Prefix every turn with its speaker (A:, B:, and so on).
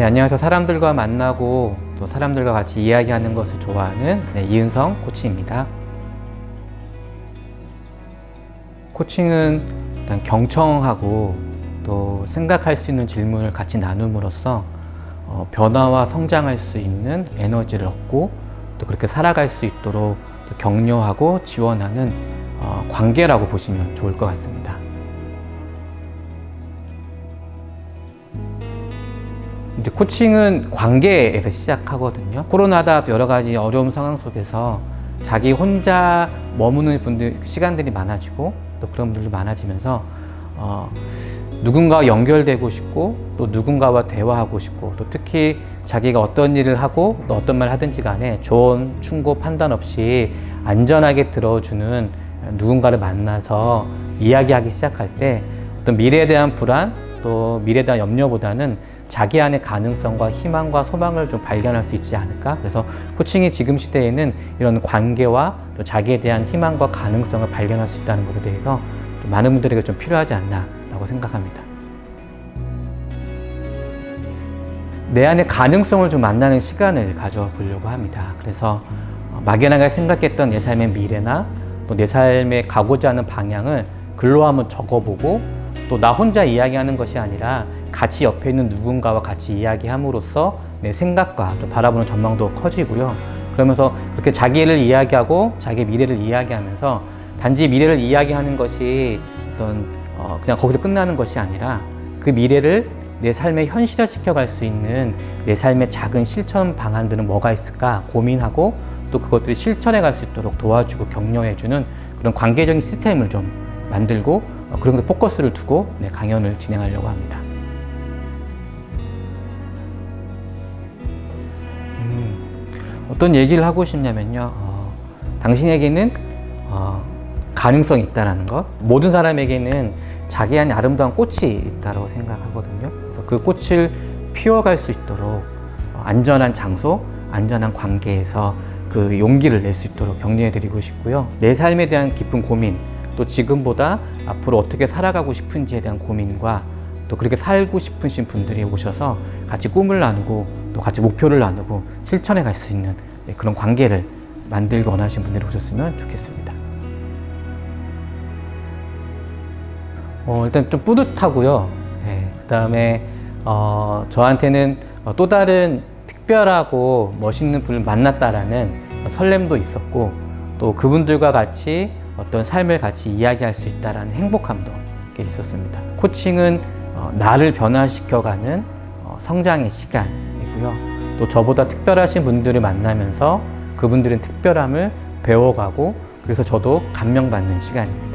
A: 네, 안녕하세요. 사람들과 만나고 또 사람들과 같이 이야기하는 것을 좋아하는 네, 이은성 코치입니다. 코칭은 일단 경청하고 또 생각할 수 있는 질문을 같이 나눔으로써 어, 변화와 성장할 수 있는 에너지를 얻고 또 그렇게 살아갈 수 있도록 또 격려하고 지원하는 어, 관계라고 보시면 좋을 것 같습니다. 이제 코칭은 관계에서 시작하거든요. 코로나다 또 여러 가지 어려운 상황 속에서 자기 혼자 머무는 분들 시간들이 많아지고 또 그런 분들도 많아지면서 어, 누군가와 연결되고 싶고 또 누군가와 대화하고 싶고 또 특히 자기가 어떤 일을 하고 또 어떤 말을 하든지 간에 조언, 충고, 판단 없이 안전하게 들어주는 누군가를 만나서 이야기하기 시작할 때 어떤 미래에 대한 불안 또 미래에 대한 염려보다는 자기 안의 가능성과 희망과 소망을 좀 발견할 수 있지 않을까? 그래서 코칭이 지금 시대에는 이런 관계와 또 자기에 대한 희망과 가능성을 발견할 수 있다는 것에 대해서 좀 많은 분들에게 좀 필요하지 않나라고 생각합니다. 내 안의 가능성을 좀 만나는 시간을 가져보려고 합니다. 그래서 어, 막연하게 생각했던 내 삶의 미래나 또 내 삶에 가고자 하는 방향을 글로 한번 적어보고 또 나 혼자 이야기하는 것이 아니라 같이 옆에 있는 누군가와 같이 이야기함으로써 내 생각과 또 바라보는 전망도 커지고요. 그러면서 그렇게 자기를 이야기하고 자기 미래를 이야기하면서 단지 미래를 이야기하는 것이 어떤 어, 그냥 거기서 끝나는 것이 아니라 그 미래를 내 삶에 현실화 시켜갈 수 있는 내 삶의 작은 실천 방안들은 뭐가 있을까 고민하고 또 그것들이 실천해 갈 수 있도록 도와주고 격려해주는 그런 관계적인 시스템을 좀 만들고 어, 그런 데 포커스를 두고 네, 강연을 진행하려고 합니다. 음, 어떤 얘기를 하고 싶냐면요. 어, 당신에게는 어, 가능성이 있다라는 것. 모든 사람에게는 자기 안에 아름다운 꽃이 있다고 생각하거든요. 그래서 그 꽃을 피워갈 수 있도록 어, 안전한 장소, 안전한 관계에서 그 용기를 낼 수 있도록 격려해드리고 싶고요. 내 삶에 대한 깊은 고민, 또 지금보다 앞으로 어떻게 살아가고 싶은지에 대한 고민과 또 그렇게 살고 싶으신 분들이 오셔서 같이 꿈을 나누고 또 같이 목표를 나누고 실천해 갈 수 있는 네, 그런 관계를 만들기 원하시는 분들이 오셨으면 좋겠습니다. 어, 일단 좀 뿌듯하고요. 그 다음에 어, 저한테는 어, 또 다른 특별하고 멋있는 분을 만났다라는 설렘도 있었고 또 그분들과 같이 어떤 삶을 같이 이야기할 수 있다라는 행복함도 꽤 있었습니다. 코칭은 어, 나를 변화시켜가는 어, 성장의 시간이고요. 또 저보다 특별하신 분들을 만나면서 그분들의 특별함을 배워가고 그래서 저도 감명받는 시간입니다.